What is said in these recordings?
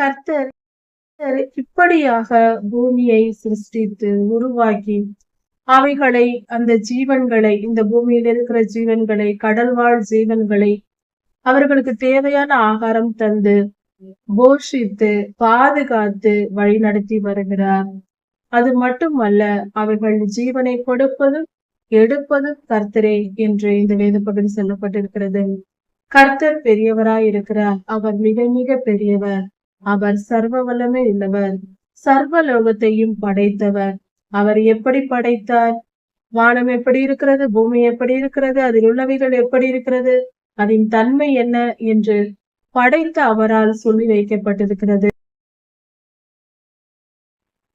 கர்த்தர் இப்படியாக பூமியை சிருஷ்டித்து உருவாக்கி அவைகளை அந்த ஜீவன்களை இந்த பூமியில் இருக்கிற ஜீவன்களை கடல்வாழ் ஜீவன்களை அவர்களுக்கு தேவையான ஆகாரம் தந்து போஷித்து பாதுகாத்து வழி நடத்தி வருகிறார். அது மட்டுமல்ல அவைகள் ஜீவனை கொடுப்பதும் எடுப்பதும் கர்த்தரே என்று இந்த வேத பகுதி சொல்லப்பட்டிருக்கிறது. கர்த்தர் பெரியவராய் இருக்கிறார் அவர் மிக மிக பெரியவர். அவர் சர்வ வல்லமை உள்ளவர் சர்வ லோகத்தையும் படைத்தவர். அவர் எப்படி படைத்தார்? வானம் எப்படி இருக்கிறது? பூமி எப்படி இருக்கிறது? அதில் உள்ளவைகள் எப்படி இருக்கிறது? அதன் தன்மை என்ன என்று படைத்த அவரால் சொல்லி வைக்கப்பட்டிருக்கிறது.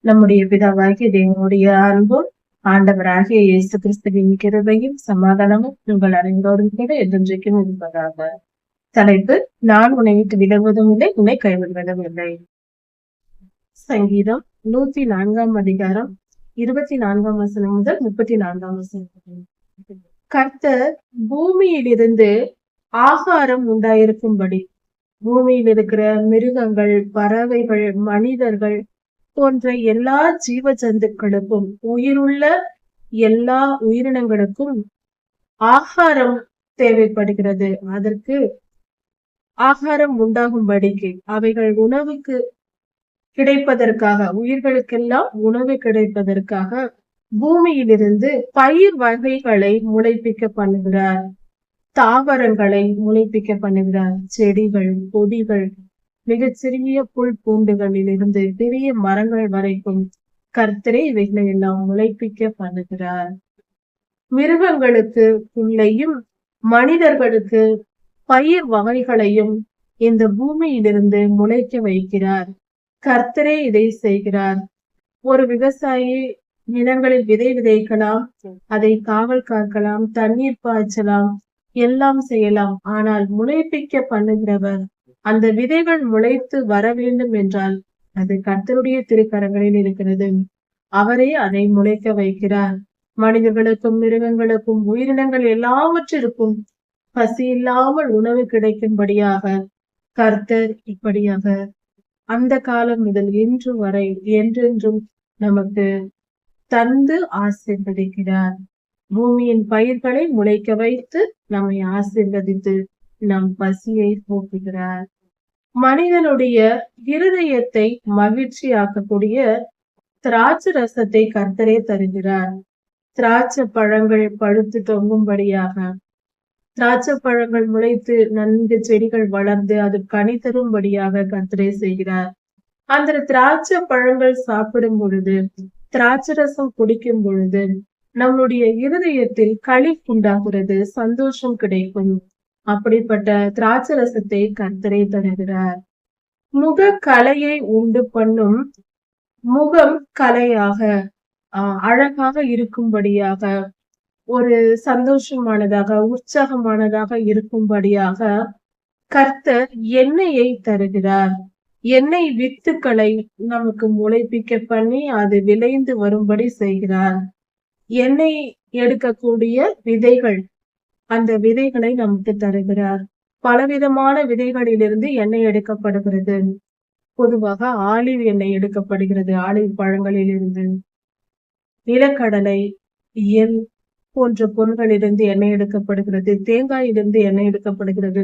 நம்முடைய பிதாவாகிய தேவனுடைய அன்பும் ஆண்டவராகிய இயேசு கிறிஸ்துவின் கிருபையும் சமாதானமும் உங்கள் அறிந்தோடு கூட என்றென்றைக்கும் இருப்பதாக. தலைப்பு நான் உன்னை விட்டு விலகுவதும் இல்லை உன்னை கைவிடுவதும் இல்லை. சங்கீதம் நூத்தி நான்காம் அதிகாரம் இருபத்தி நான்காம் வசனம் முதல் முப்பத்தி நான்காம் வசனம் கர்த்தர் பூமியிலிருந்து ஆகாரம் உண்டாயிருக்கும்படி பூமியில் இருக்கிற மிருகங்கள் பறவைகள் மனிதர்கள் போன்ற எல்லா ஜீவ ஜந்துக்களுக்கும் உயிருள்ள எல்லா உயிரினங்களுக்கும் ஆகாரம் தேவைப்படுகிறது. அதற்கு ஆகாரம் உண்டாகும்படிக்கு அவைகள் உணவுக்கு கிடைப்பதற்காக உயிர்களுக்கெல்லாம் உணவு கிடைப்பதற்காக பூமியிலிருந்து பயிர் வகைகளை முளைப்பிக்க பண்ணுகிறார். தாவரங்களை முளைப்பிக்க பண்ணுகிறார். செடிகள் கொடிகள் மிகச்சிறிய புல் பூண்டுகளில் இருந்து பெரிய மரங்கள் வரைக்கும் கர்த்தரே இவைகளை எல்லாம் முளைப்பிக்க பண்ணுகிறார். மிருகங்களுக்கு புல்லையும் மனிதர்களுக்கு பயிர் வகைகளையும் இந்த பூமியிலிருந்து முளைக்க வைக்கிறார். கர்த்தரே இதை செய்கிறார். ஒரு விவசாயி நிலங்களில் விதை விதைக்கலாம் அதை காவல் காக்கலாம் தண்ணீர் பாய்ச்சலாம் எல்லாம் செய்யலாம். ஆனால் முளைப்பிக்க பண்ணுகிறவர் அந்த விதைகள் முளைத்து வர வேண்டும் என்றால் அது கர்த்தருடைய திருக்கரங்களில் இருக்கிறது. அவரே அதை முளைக்க வைக்கிறார். மனிதர்களுக்கும் மிருகங்களுக்கும் உயிரினங்கள் எல்லாவற்றிற்கும் பசி இல்லாமல் உணவு கிடைக்கும்படியாக கர்த்தர் இப்படியாக அந்த காலம் முதல் இன்று வரை என்றென்றும் நமக்கு தந்து ஆசீர்வதிக்கிறார். பூமியின் பயிர்களை முளைக்க வைத்து நம்மை ஆசீர்வதித்து நம் பசியை போக்குகிறார். மனிதனுடைய இருதயத்தை மகிழ்ச்சியாக்கக்கூடிய திராட்சை ரசத்தை கர்த்தரே தருகிறார். திராட்சை பழங்கள் பழுத்து தொங்கும்படியாக திராட்சை பழங்கள் முளைத்து நன்கு செடிகள் வளர்ந்து அது கனி தரும்படியாக கர்த்தரே செய்கிறார். அந்த திராட்சை பழங்கள் சாப்பிடும் பொழுது திராட்சை ரசம் குடிக்கும் பொழுது நம்முடைய இருதயத்தில் களி உண்டாகிறது சந்தோஷம் கிடைக்கும். அப்படிப்பட்ட திராட்சை ரசத்தை கர்த்தரே தருகிறார். முக கலையை உண்டு பண்ணும் முகம் கலையாக அழகாக இருக்கும்படியாக ஒரு சந்தோஷமானதாக உற்சாகமானதாக இருக்கும்படியாக கர்த்தர் எண்ணெயை தருகிறார். எண்ணெய் வித்துக்களை நமக்கு முளைப்பிக்க பண்ணி அது விளைந்து வரும்படி செய்கிறார். எண்ணெய் எடுக்கக்கூடிய விதைகள் அந்த விதைகளை நமக்கு தருகிறார். பலவிதமான விதைகளிலிருந்து எண்ணெய் எடுக்கப்படுகிறது. பொதுவாக ஆலிவ் எண்ணெய் எடுக்கப்படுகிறது ஆலிவ் பழங்களிலிருந்து. நிலக்கடலை எல் போன்ற பொருள்களிலிருந்து எண்ணெய் எடுக்கப்படுகிறது தேங்காயிலிருந்து எண்ணெய் எடுக்கப்படுகிறது.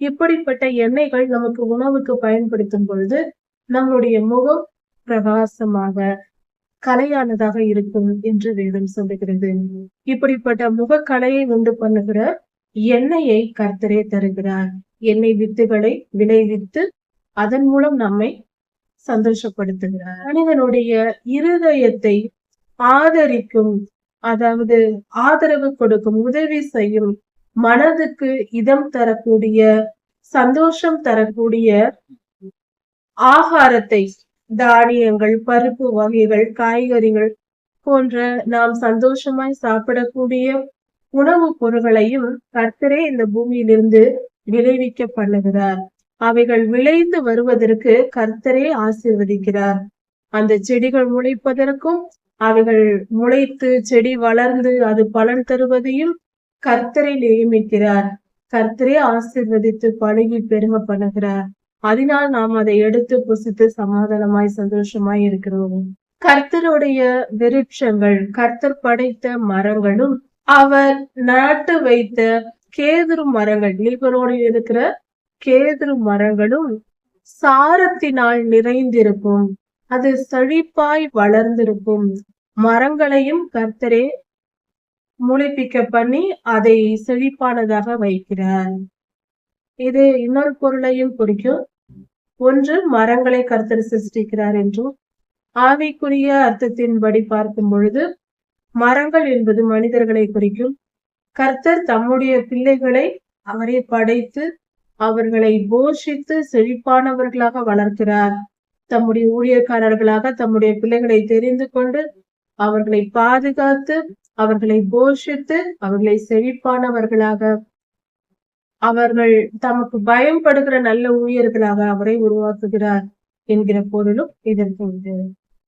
இப்படிப்பட்ட எண்ணெய்கள் நமக்கு உணவுக்கு பயன்படுத்தும் பொழுது நம்முடைய முகம் பிரகாசமாக கலையானதாக இருக்கும் என்று வேதம் சொல்லுகிறது. இப்படிப்பட்ட முகக்கலையை உண்டு பண்ணுகிற எண்ணெயை கர்த்தரே தருகிறார். எண்ணெய் வித்துகளை விளைவித்து அதன் மூலம் நம்மை சந்தோஷப்படுத்துகிறார். மனிதனுடைய இருதயத்தை ஆதரிக்கும் அதாவது ஆதரவு கொடுக்கும் உதவி செய்யும் மனதுக்கு இதம் தரக்கூடிய சந்தோஷம் தரக்கூடிய ஆகாரத்தை தானியங்கள் பருப்பு வகைகள் காய்கறிகள் போன்ற நாம் சந்தோஷமாய் சாப்பிடக்கூடிய உணவுப் பொருள்களையும் கர்த்தரே இந்த பூமியிலிருந்து விளைவிக்க பண்ணுகிறார். அவைகள் விளைந்து வருவதற்கு கர்த்தரே ஆசீர்வதிக்கிறார். அந்த செடிகள் முளைப்பதற்கும் அவைகள் முளைத்து செடி வளர்ந்து அது பலன் தருவதையும் கர்த்தரை நியமிக்கிறார். கர்த்தரே ஆசீர்வதித்து பழகி பெருக பண்ணுகிறார். அதனால் நாம் அதை எடுத்து புசித்து சமாதானமாய் சந்தோஷமாய் இருக்கிறோம். கர்த்தருடைய விருட்சங்கள் கர்த்தர் படைத்த மரங்களும் அவர் நாட்டு வைத்த கேதுரு மரங்கள் லீபனோடு இருக்கிற கேதுரு மரங்களும் சாரத்தினால் நிறைந்திருக்கும். அது செழிப்பாய் வளர்ந்திருக்கும். மரங்களையும் கர்த்தரே முளைப்பிக்க பண்ணி அதை செழிப்பானதாக வைக்கிறார். இது இன்னொரு பொருளையும் குறிக்கும். ஒன்று மரங்களை கர்த்தர் சிருஷ்டிக்கிறார் என்றும் ஆவிக்குரிய அர்த்தத்தின்படி பார்க்கும் பொழுது மரங்கள் என்பது மனிதர்களை குறிக்கும். கர்த்தர் தம்முடைய பிள்ளைகளை அவரை படைத்து அவர்களை போஷித்து செழிப்பானவர்களாக வளர்க்கிறார். தம்முடைய ஊழியக்காரர்களாக தம்முடைய பிள்ளைகளை தெரிந்து கொண்டு அவர்களை பாதுகாத்து அவர்களை போஷித்து அவர்களை செழிப்பானவர்களாக அவர்கள் தமக்கு பயன்படுகிற நல்ல ஊழியர்களாக அவரை உருவாக்குகிறார் என்கிற பொருளும் இதற்கு உண்டு.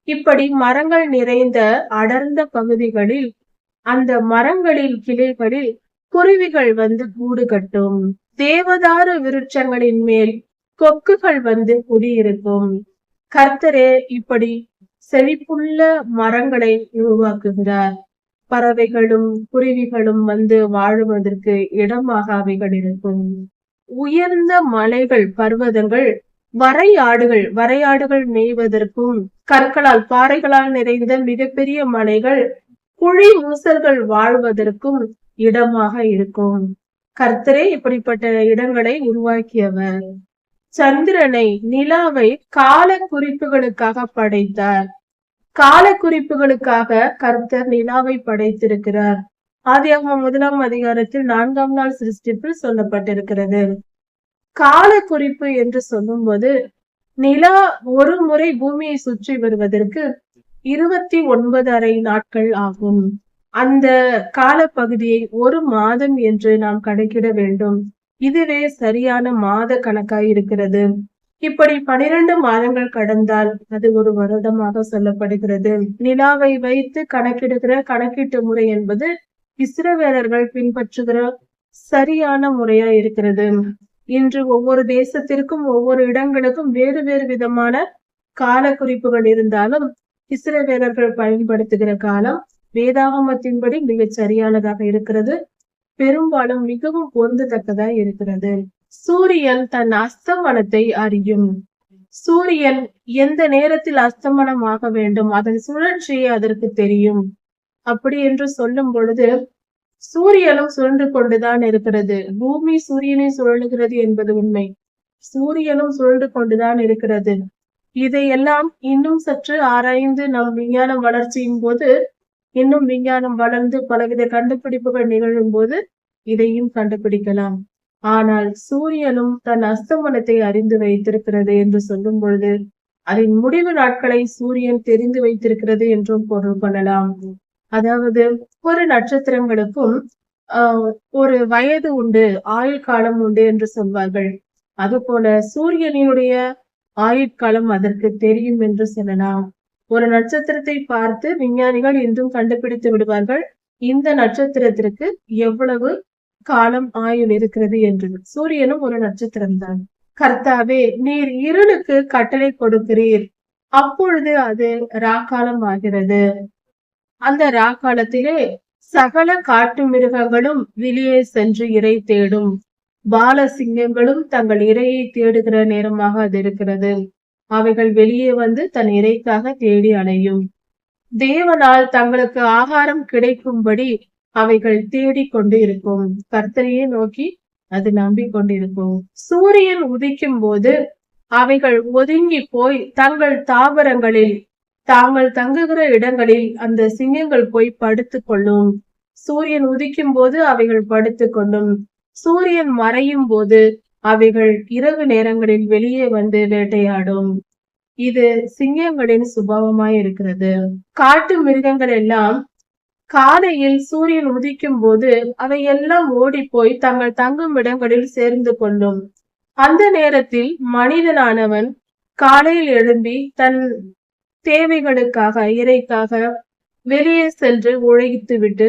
இப்படி மரங்கள் நிறைந்த அடர்ந்த பகுதிகளில் அந்த மரங்களில் கிளைகளில் குருவிகள் வந்து கூடு கட்டும். தேவதாரு விருட்சங்களின் மேல் கொக்குகள் வந்து குடியிருக்கும். கர்த்தரே இப்படி செழிப்புள்ள மரங்களை உருவாக்குகிறார். பறவைகளும் குருவிகளும் வந்து வாழுவதற்கு இடமாக அவைகள் இருக்கும். உயர்ந்த மலைகள் பர்வதங்கள் வரையாடுகள் வரையாடுகள் மேய்வதற்கும் கற்களால் பாறைகளால் நிறைந்த மிகப்பெரிய மலைகள் குழி மூசல்கள் வாழ்வதற்கும் இடமாக இருக்கும். கர்த்தரே இப்படிப்பட்ட இடங்களை உருவாக்கியவர். சந்திரனை நிலாவை கால குறிப்புகளுக்காக படைத்தார். கால குறிப்புகளுக்காக கர்த்தர் நிலாவை படைத்திருக்கிறார். ஆதியாகமம் முதலாம் அதிகாரத்தில் நான்காம் நாள் சிருஷ்டிப்பில் சொல்லப்பட்டிருக்கிறது. கால குறிப்பு என்று சொல்லும்போது நிலா ஒரு முறை பூமியை சுற்றி வருவதற்கு இருபத்தி ஒன்பது அரை நாட்கள் ஆகும். அந்த காலப்பகுதியை ஒரு மாதம் என்று நாம் கணக்கிட வேண்டும். இதுவே சரியான மாத கணக்காய் இருக்கிறது இப்படி பனிரெண்டு மாதங்கள் கடந்தால் அது ஒரு வருடமாக சொல்லப்படுகிறது. நிலாவை வைத்து கணக்கிடுகிற கணக்கீட்டு முறை என்பது இஸ்ரவேலர்கள் பின்பற்றுகிற சரியான முறையா இருக்கிறது இன்று ஒவ்வொரு தேசத்திற்கும் ஒவ்வொரு இடங்களுக்கும் வேறு வேறு விதமான கால குறிப்புகள் இருந்தாலும் இஸ்ரவேலர்கள் பயன்படுத்துகிற காலம் வேதாகமத்தின்படி மிகச் சரியானதாக இருக்கிறது. பெரும்பாலும் மிகவும் பொருந்தத்தக்கதா இருக்கிறது. சூரியன் தன் அஸ்தமனத்தை அறியும். சூரியன் எந்த நேரத்தில் அஸ்தமனம் ஆக வேண்டும் அதன் சுழற்சியை அதற்கு தெரியும். அப்படி என்று சொல்லும் பொழுது சூரியனும் சுழன்று கொண்டுதான் இருக்கிறது. பூமி சூரியனை சுழலுகிறது என்பது உண்மை. சூரியனும் சுழன்று கொண்டுதான் இருக்கிறது. இதையெல்லாம் இன்னும் சற்று ஆராய்ந்து நம் விஞ்ஞான வளர்ச்சியின் போது இன்னும் விஞ்ஞானம் வளர்ந்து பலவித கண்டுபிடிப்புகள் நிகழும் போது இதையும் கண்டுபிடிக்கலாம். ஆனால் சூரியனும் தன் அஸ்தமனத்தை அறிந்து வைத்திருக்கிறது என்று சொல்லும் பொழுது அதன் முடிவு நாட்களை சூரியன் தெரிந்து வைத்திருக்கிறது என்றும் பொருள் கொள்ளலாம். அதாவது ஒரு நட்சத்திரங்களுக்கும் ஆஹ் ஒரு வயது உண்டு ஆயுள் காலம் உண்டு என்று சொல்வார்கள். அதுபோல சூரியனினுடைய ஆயுட்காலம் அதற்கு தெரியும் என்று சொல்லலாம். ஒரு நட்சத்திரத்தை பார்த்து விஞ்ஞானிகள் இன்றும் கண்டுபிடித்து விடுவார்கள். இந்த நட்சத்திரத்திற்கு எவ்வளவு காலம் ஆயுள் இருக்கிறது என்று. சூரியனும் ஒரு நட்சத்திரம் தான் கர்த்தாவே நீர் இருளுக்கு கட்டளை கொடுக்கிறீர். அப்பொழுது அது ராக்காலம் ஆகிறது. அந்த ராக்காலத்திலே சகல காட்டு மிருகங்களும் வெளியே சென்று இறை தேடும். பாலசிங்கங்களும் தங்கள் இரையை தேடுகிற நேரமாக அது இருக்கிறது. அவைகள் வெளியே வந்து தன் இறைக்காக தேடி அலையும் தேவனால் தங்களுக்கு ஆகாரம் கிடைக்கும்படி அவைகள் தேடிக்கொண்டு இருக்கும் கர்த்தரையே நோக்கி அது நம்பிக்கொண்டிருக்கும். சூரியன் உதிக்கும் போது அவைகள் ஒதுங்கி போய் தங்கள் தாவரங்களில் தாங்கள் தங்குகிற இடங்களில் அந்த சிங்கங்கள் போய் படுத்து கொள்ளும். சூரியன் உதிக்கும் போது அவைகள் படுத்து கொள்ளும். சூரியன் மறையும் போது அவைகள் இரவு நேரங்களில் வெளியே வந்து வேட்டையாடும். இது சிங்கங்களின் சுபாவமாய் இருக்கிறது. காட்டு மிருகங்கள் எல்லாம் காலையில் சூரியன் உதிக்கும் போது அவை எல்லாம் ஓடி போய் தங்கள் தங்கும் இடங்களில் சேர்ந்து கொள்ளும். அந்த நேரத்தில் மனிதனானவன் காலையில் எழும்பி தன் தேவைகளுக்காக இறைக்காக வெளியே சென்று உழைத்து விட்டு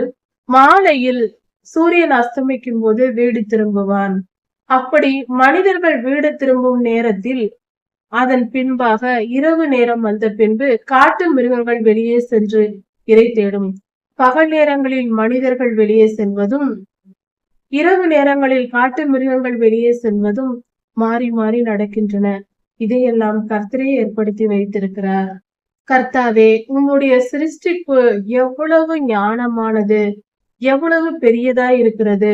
மாலையில் சூரியன் அஸ்தமிக்கும் போது வீடு திரும்புவான். அப்படி மனிதர்கள் வீடு திரும்பும் நேரத்தில் அதன் பின்பாக இரவு நேரம் வந்த பின்பு காட்டு மிருகங்கள் வெளியே சென்று இறை தேடும். பகல் நேரங்களில் மனிதர்கள் வெளியே செல்வதும் இரவு நேரங்களில் காட்டு மிருகங்கள் வெளியே செல்வதும் மாறி மாறி நடக்கின்றன. இதையெல்லாம் கர்த்தரே ஏற்படுத்தி வைத்திருக்கிறார். கர்த்தாவே உம்முடைய சிருஷ்டிப்பு எவ்வளவு ஞானமானது எவ்வளவு பெரியதா இருக்கிறது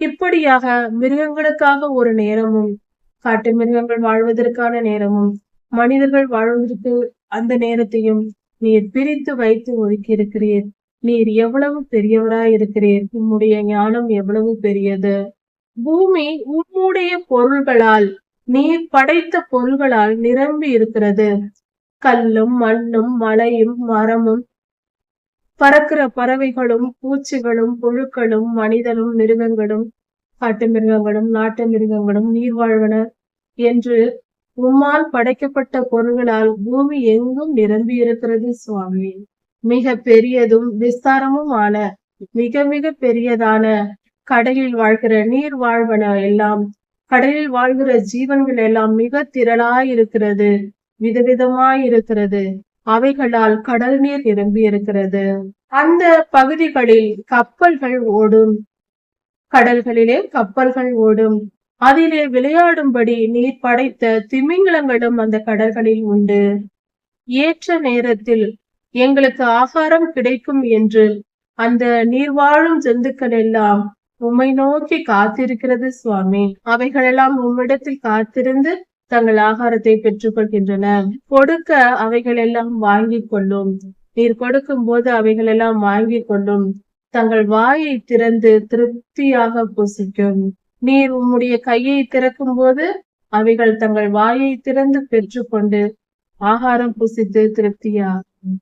இப்படியாக மிருகங்களுக்காக ஒரு நேரமும் காட்டு மிருகங்கள் வாழ்வதற்கான நேரமும் மனிதர்கள் வாழ்வதற்கு அந்த நேரத்தையும் நீர் பிரித்து வைத்து ஒதுக்கி இருக்கிறீர் நீர் எவ்வளவு பெரியவராய் இருக்கிறீர் உம்முடைய ஞானம் எவ்வளவு பெரியது. பூமி உம்முடைய பொருள்களால் நீர் படைத்த பொருள்களால் நிரம்பி இருக்கிறது கல்லும் மண்ணும் மலையும் மரமும் பறக்கிற பறவைகளும் பூச்சிகளும் புழுக்களும் மனிதனும் மிருகங்களும் காட்டு மிருகங்களும் நாட்டு மிருகங்களும் நீர்வாழ்வன என்று உம்மால் படைக்கப்பட்ட பொருள்களால் பூமி எங்கும் நிரம்பி இருக்கிறது சுவாமி. மிக பெரியதும் விஸ்தாரமும் ஆன மிக மிக பெரியதான கடலில் வாழ்கிற நீர் வாழ்வன எல்லாம் கடலில் வாழ்கிற ஜீவன்கள் எல்லாம் மிக திரளாய் இருக்கிறது விதவிதமாய் இருக்கிறது அவைகளால் கடல் நீர் நிரம்பி இருக்கிறது அந்த பகுதிகளில் கப்பல்கள் ஓடும். கடல்களிலே கப்பல்கள் ஓடும். அதிலே விளையாடும்படி நீர் படைத்த திமிங்கலங்களும் அந்த கடல்களில் உண்டு. ஏற்ற நேரத்தில் எங்களுக்கு ஆகாரம் கிடைக்கும் என்று அந்த நீர் வாழும் ஜந்துக்கள் எல்லாம் உம்மை நோக்கி காத்திருக்கிறது சுவாமி. அவைகளெல்லாம் உம்மிடத்தில் காத்திருந்து தங்கள் ஆகாரத்தை பெற்றுக் கொள்கின்றன கொடுக்க அவைகள் எல்லாம் வாங்கிக் கொள்ளும். நீர் கொடுக்கும் போது அவைகள் எல்லாம் வாங்கிக் கொள்ளும். தங்கள் வாயை திறந்து திருப்தியாக புசிக்கும். நீர் உம்முடைய கையை திறக்கும் போது அவைகள் தங்கள் வாயை திறந்து பெற்றுக்கொண்டு ஆகாரம் புசித்து திருப்தியாகும்.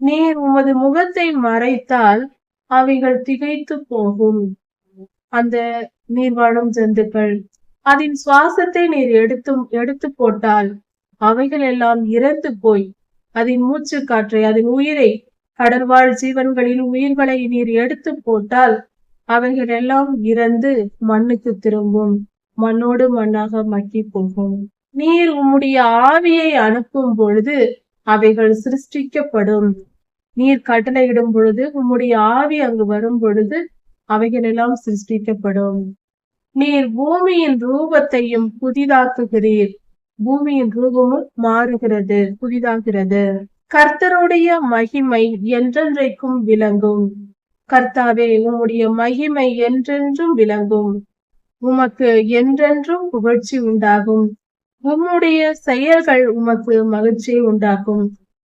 நீர் உமது முகத்தை மறைத்தால் அவைகள் திகைத்து போகும். அந்த நீர் வாழும் ஜந்துக்கள் அதன் சுவாசத்தை நீர் எடுத்து எடுத்து போட்டால் அவைகள் எல்லாம் இறந்து போய் அதன் மூச்சு காற்றை அதன் உயிரை கடல்வாழ் ஜீவன்களின் உயிர்களை நீர் எடுத்து போட்டால் அவைகள் எல்லாம் இறந்து மண்ணுக்கு திரும்பும். மண்ணோடு மண்ணாக மக்கி போகும். நீர் உம்முடைய ஆவியை அனுப்பும் பொழுது அவைகள் சிருஷ்டிக்கப்படும். நீர் கட்டளையிடும் பொழுது உம்முடைய ஆவி அங்கு வரும் பொழுது அவைகள் எல்லாம் சிருஷ்டிக்கப்படும். நீர் பூமியின் ரூபத்தையும் புதிதாக்குகிறீர். பூமியின் ரூபமும் மாறுகிறது புதிதாகிறது. கர்த்தருடைய மகிமை என்றென்றைக்கும் விளங்கும். கர்த்தாவே உம்முடைய மகிமை என்றென்றும் விளங்கும். உமக்கு என்றென்றும் புகழ்ச்சி உண்டாகும். உம்முடைய செயல்கள் உமக்கு மகிழ்ச்சியை உண்டாக்கும்.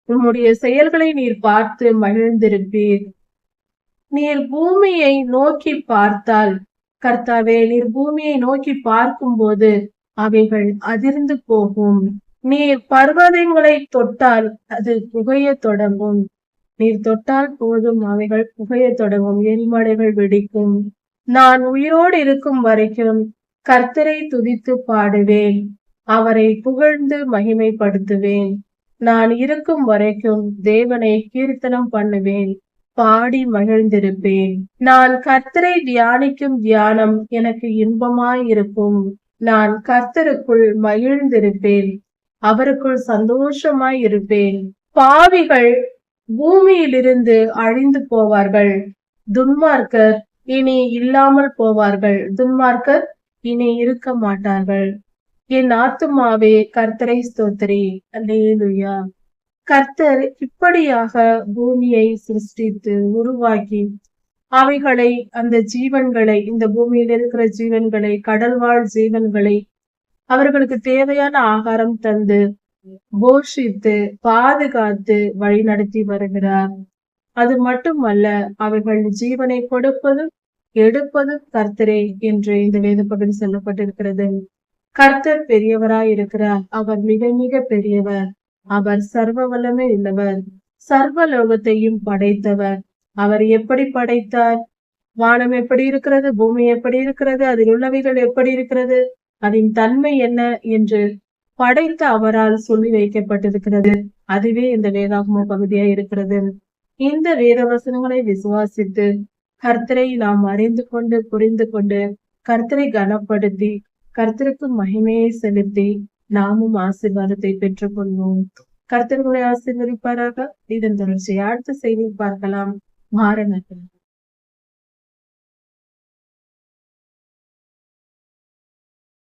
உம்முடைய செயல்களை நீர் பார்த்து மகிழ்ந்திருப்பீர். நீர் பூமியை நோக்கி பார்த்தால் கர்த்தாவே நீர் பூமியை நோக்கி பார்க்கும்போது அவைகள் அதிர்ந்து போகும். நீர் பர்வதங்களை தொட்டால் அது புகைய தொடங்கும். நீர் தொட்டால் போதும் அவைகள் புகைய தொடங்கும். எரிமலைகள் வெடிக்கும். நான் உயிரோடு இருக்கும் வரைக்கும் கர்த்தரை துதித்து பாடுவேன். அவரை புகழ்ந்து மகிமைப்படுத்துவேன். நான் இருக்கும் வரைக்கும் தேவனை கீர்த்தனம் பண்ணுவேன். பாடி மகிழ்ந்திருப்பேன். நான் கர்த்தரை தியானிக்கும் தியானம் எனக்கு இன்பமாய் இருக்கும் நான் கர்த்தருக்குள் மகிழ்ந்திருப்பேன். அவருக்குள் சந்தோஷமாய் இருப்பேன் பாவிகள் பூமியிலிருந்து அழிந்து போவார்கள். துன்மார்க்கர் இனி இல்லாமல் போவார்கள். துன்மார்க்கர் இனி இருக்க மாட்டார்கள். என் ஆத்துமாவே கர்த்தரை ஸ்தோத்திரி. அல்லேலுயா. கர்த்தர் இப்படியாக பூமியை சிருஷ்டித்து உருவாக்கி அவைகளை அந்த ஜீவன்களை இந்த பூமியில் இருக்கிற ஜீவன்களை கடல்வாழ் ஜீவன்களை அவர்களுக்கு தேவையான ஆகாரம் தந்து போஷித்து பாதுகாத்து வழி நடத்தி வருகிறார். அது மட்டுமல்ல அவைகள் ஜீவனை கொடுப்பதும் எடுப்பதும் கர்த்தரே என்று இந்த வேத பகுதி சொல்லப்பட்டிருக்கிறது. கர்த்தர் பெரியவராய் இருக்கிறார் அவர் மிக மிக பெரியவர். அவர் சர்வ வல்லமை உள்ளவர் சர்வ லோகத்தையும் படைத்தவர். அவர் எப்படி படைத்தார்? வானம் எப்படி இருக்கிறது? பூமி எப்படி இருக்கிறது? அதில் உள்ளவைகள் எப்படி இருக்கிறது? அதன் தன்மை என்ன என்று படைத்த அவரால் சொல்லி வைக்கப்பட்டிருக்கிறது. அதுவே இந்த வேதாகம பகுதியா இருக்கிறது. இந்த வேத வசனங்களை விசுவாசித்து கர்த்தரை நாம் அறிந்து கொண்டு புரிந்து கொண்டு கர்த்தரை கனப்படுத்தி கர்த்தருக்கு மகிமையை செலுத்தி நாமும் ஆசீர்வாதத்தை பெற்றுக் கொள்வோம் கர்த்தர்களை ஆசீர்வதிப்பாராக. இதன் தொடர்ச்சியை அடுத்த செய்தி பார்க்கலாம். மாறனர்கள்